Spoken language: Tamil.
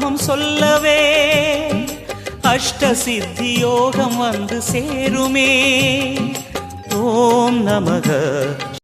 நாமம் சொல்லவே அஷ்ட சித்தி யோகம் வந்து சேருமே. ஓம் நமக.